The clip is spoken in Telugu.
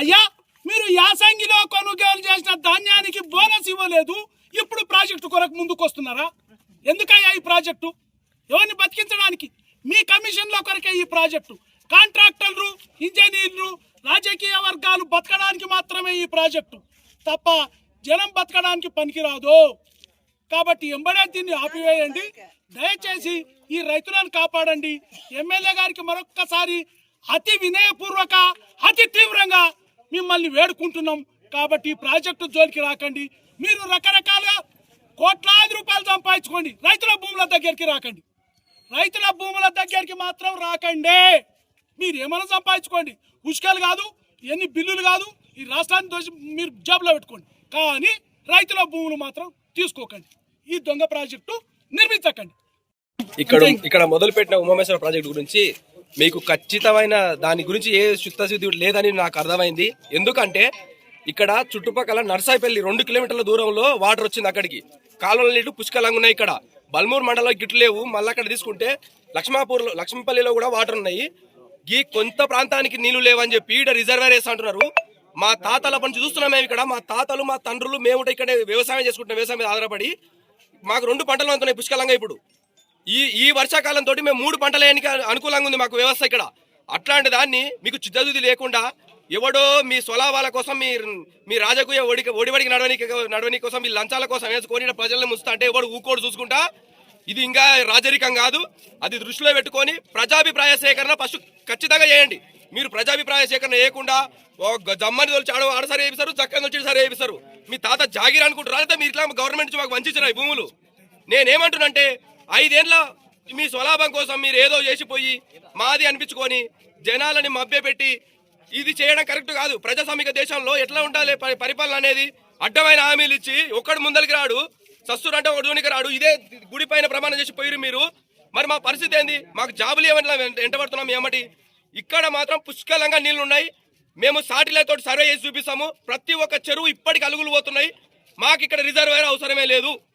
అయ్యా మీరు యాసంగిలో కొనుగోలు చేసిన ధాన్యానికి బోనస్ ఇవ్వలేదు. ఇప్పుడు ప్రాజెక్టు కొరకు ముందుకు వస్తున్నారా ఎందుకయ్యా ఈ ప్రాజెక్టు? ఎవరిని బతికించడానికి? మీ కమిషన్ల కొరకే ఈ ప్రాజెక్టు. కాంట్రాక్టర్లు ఇంజనీర్లు రాజకీయ వర్గాలు బతకడానికి మాత్రమే ఈ ప్రాజెక్టు. తప్ప జనం బతకడానికి పనికిరాదు. కాబట్టి ఎంబడే దీన్ని ఆపివేయండి. దయచేసి ఈ రైతులను కాపాడండి. ఎమ్మెల్యే గారికి మరొక్కసారి అతి వినయపూర్వక అతి తీవ్రంగా మిమ్మల్ని వేడుకుంటున్నాం కాబట్టి ఈ ప్రాజెక్టు జోలికి రాకండి. మీరు రకరకాలుగా కోట్లాది రూపాయలు సంపాదించుకోండి. రైతుల భూముల దగ్గరికి రాకండి. రైతుల భూముల దగ్గరికి మాత్రం రాకండి. మీరు ఏమైనా సంపాదించుకోండి. ఉష్కాలు కాదు ఎన్ని బిల్లులు కాదు ఈ రాష్ట్రాన్ని దోసి మీరు జాబ్లో పెట్టుకోండి. కానీ రైతుల భూములు మాత్రం తీసుకోకండి. ఈ దొంగ ప్రాజెక్టు నిర్మించకండి. ఇక్కడ ఇక్కడ మొదలుపెట్టిన ఉమామేశ్వర ప్రాజెక్ట్ గురించి మీకు ఖచ్చితమైన దాని గురించి ఏ చిత్తశుద్ధి లేదని నాకు అర్థమైంది. ఎందుకంటే ఇక్కడ చుట్టుపక్కల నర్సాయిపల్లి రెండు కిలోమీటర్ల దూరంలో వాటర్ వచ్చింది అక్కడికి. కాలువల నీళ్ళు పుష్కలంగా ఉన్నాయి ఇక్కడ. బల్మూర్ మండలం గిట్లు లేవు. మళ్ళీ అక్కడ తీసుకుంటే లక్ష్మాపూర్లో లక్ష్మీపల్లిలో కూడా వాటర్ ఉన్నాయి. ఈ కొంత ప్రాంతానికి నీళ్ళు లేవని చెప్పి ఈడ రిజర్వేర్ వేసి అంటున్నారు. మా తాతల పని చూస్తున్నాం మేము ఇక్కడ. మా తాతలు మా తండ్రులు మేము కూడా ఇక్కడ వ్యవసాయం చేసుకుంటున్నాం వ్యవసాయం మీద ఆధారపడి మాకు రెండు పంటలు అందుతున్నాయి పుష్కలంగా ఇప్పుడు. ఈ ఈ వర్షాకాలం తోటి మేము మూడు పంటలు వేయడానికి అనుకూలంగా ఉంది మాకు వ్యవస్థ ఇక్కడ. అట్లాంటి దాన్ని మీకు చిత్తశుద్ధి లేకుండా ఎవడో మీ స్వలాభాల కోసం మీ మీ రాజకీయ ఒడికి ఒడివడికి నడవనికి నడవని కోసం మీ లంచాల కోసం వేసుకొని ప్రజలను ముస్తా అంటే ఎవడు ఊకోడు చూసుకుంటా ఇది ఇంకా రాజరికం కాదు. అది దృష్టిలో పెట్టుకొని ప్రజాభిప్రాయ సేకరణ ఫస్ట్ ఖచ్చితంగా చేయండి. మీరు ప్రజాభిప్రాయ సేకరణ చేయకుండా ఓ జమ్మని తోలిచి ఆడ ఆడ సరే వేపిస్తారు చక్కని తోలిచి సరే వేపిస్తారు మీ తాత జాగిర్ అనుకుంటారు అయితే మీరు ఇట్లా గవర్నమెంట్ నుంచి మాకు వంచిన ఈ భూములు. నేనేమంటున్నంటే ఐదేళ్ళ మీ స్వలాభం కోసం మీరు ఏదో చేసిపోయి మాది అనిపించుకొని జనాలని మభ్యపెట్టి ఇది చేయడం కరెక్ట్ కాదు. ప్రజాస్వామిక దేశంలో ఎట్లా ఉండాలి పరిపాలన అనేది అడ్డమైన హామీలు ఇచ్చి ఒక్కడు ముందరికి రాడు సస్తుడు అంటే ఒకటి రాడు ఇదే గుడి పైన ప్రమాణం చేసి పోయిరు మీరు. మరి మా పరిస్థితి ఏంది? మాకు జాబులు ఏమన్నా ఎంటబడుతున్నాం ఏమటి? ఇక్కడ మాత్రం పుష్కలంగా నీళ్ళు ఉన్నాయి. మేము సాటిలైట్ సర్వే చేసి చూపిస్తాము. ప్రతి ఒక్క చెరువు ఇప్పటికి అలుగులు పోతున్నాయి. మాకు ఇక్కడ రిజర్వేర్ అవసరమే లేదు.